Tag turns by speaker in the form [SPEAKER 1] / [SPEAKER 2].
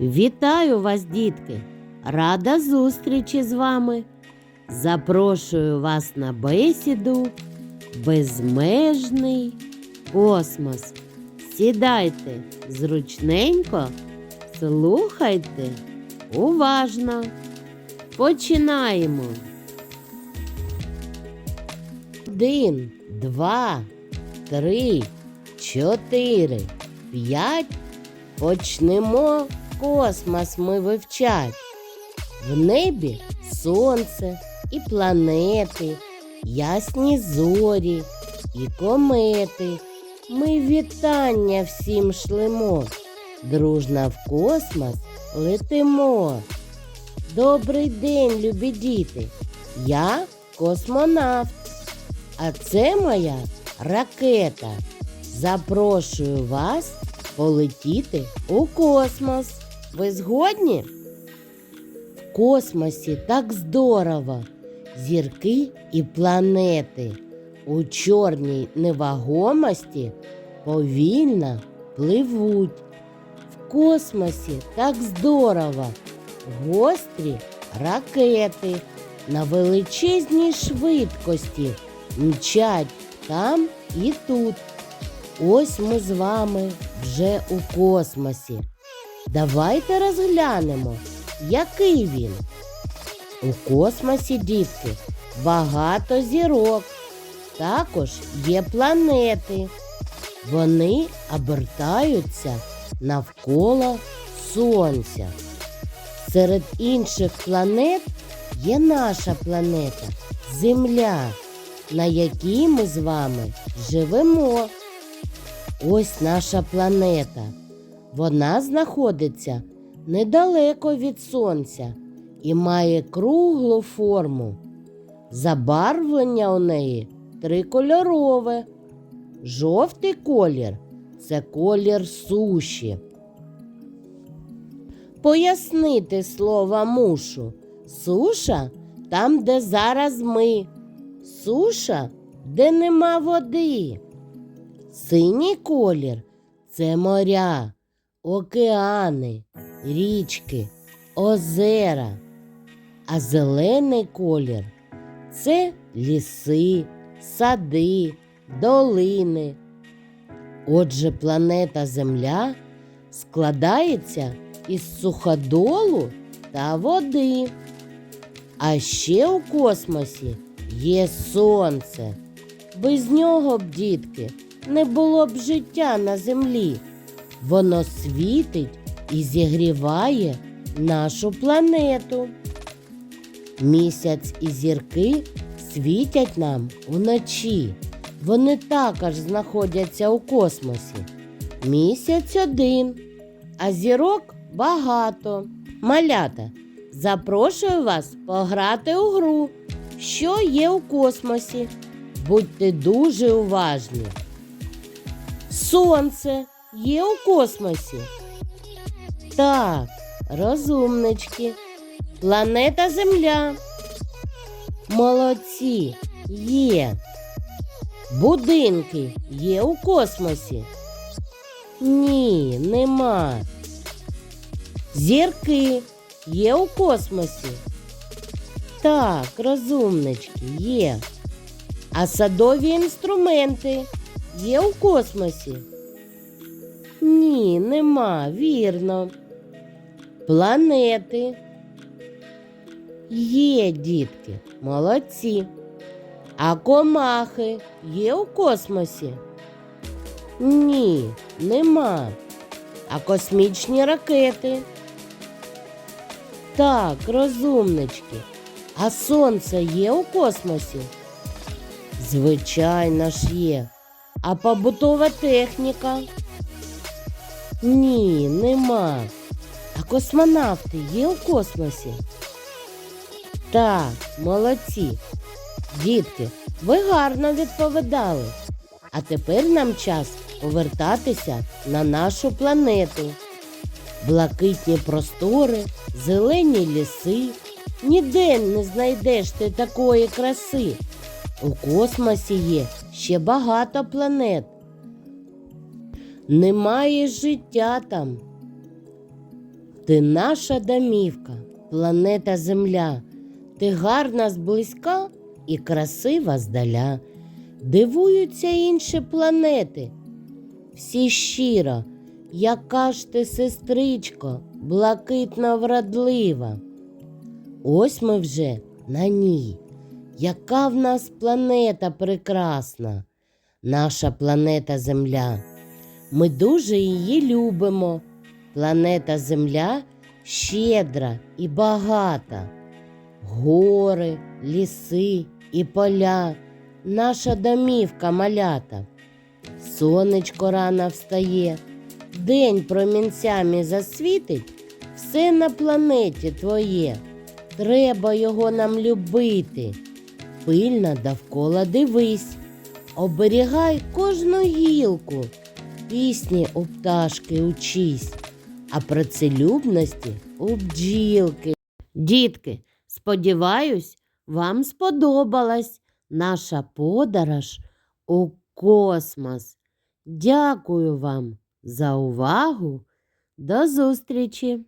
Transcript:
[SPEAKER 1] Вітаю вас, дітки! Рада зустрічі з вами. Запрошую вас на бесіду Безмежний космос. Сідайте зручненько, слухайте уважно. Починаємо. Один, два, три, чотири, п'ять. Почнемо космос ми вивчать. В небі сонце і планети, ясні зорі і комети. Ми вітання всім шлемо, дружно в космос летимо. Добрий день, любі діти! Я космонавт, а це моя ракета. Запрошую вас полетіти у космос. Ви згодні? В космосі так здорово. Зірки і планети у чорній невагомості повільно пливуть. В космосі так здорово. Гострі ракети на величезній швидкості мчать там і тут. Ось ми з вами вже у космосі. Давайте розглянемо, який він. У космосі, дітки, багато зірок. Також є планети. Вони обертаються навколо Сонця. Серед інших планет є наша планета Земля, на якій ми з вами живемо. Ось наша планета. Вона знаходиться недалеко від Сонця і має круглу форму. Забарвлення у неї трикольорове. Жовтий колір це колір суші. Пояснити слова мушу. Суша там, де зараз ми. Суша, де нема води. Синій колір це моря, океани, річки, озера. А зелений колір це ліси, сади, долини. Отже, планета Земля складається із суходолу та води. А ще у космосі є сонце. Без нього б, дітки, не було б життя на землі. Воно світить і зігріває нашу планету. Місяць і зірки світять нам уночі. Вони також знаходяться у космосі. Місяць один, а зірок багато. Малята, запрошую вас пограти у гру, що є у космосі. Будьте дуже уважні. Сонце є у космосі. Так, розумнички. Планета Земля. Молодці є. Будинки є у космосі. Ні, нема. Зірки є у космосі. Так, розумнички, є. А садові інструменти є у космосі? Ні, нема, вірно. Планети. Є, дітки, молодці. А комахи є у космосі? Ні, нема. А космічні ракети? Так, розумнички. А сонце є у космосі? Звичайно ж є. А побутова техніка? Ні, нема. А космонавти є у космосі? Так, молодці. Дітки, ви гарно відповідали. А тепер нам час повертатися на нашу планету. Блакитні простори, зелені ліси. Ніде не знайдеш ти такої краси. У космосі є ще багато планет. Немає життя там. Ти наша домівка, планета Земля. Ти гарна зблизька і красива здаля. Дивуються інші планети. Всі щиро, яка ж ти, сестричко, блакитно вродлива. Ось ми вже на ній. Яка в нас планета прекрасна, наша планета Земля. Ми дуже її любимо. Планета Земля щедра і багата. Гори, ліси і поля, наша домівка малята. Сонечко рано встає, день промінцями засвітить, все на планеті твоє. Треба його нам любити. Пильно довкола дивись, оберігай кожну гілку, пісні у пташки учись, а працелюбності у бджілки. Дітки, сподіваюсь, вам сподобалась наша подорож у космос. Дякую вам за увагу. До зустрічі!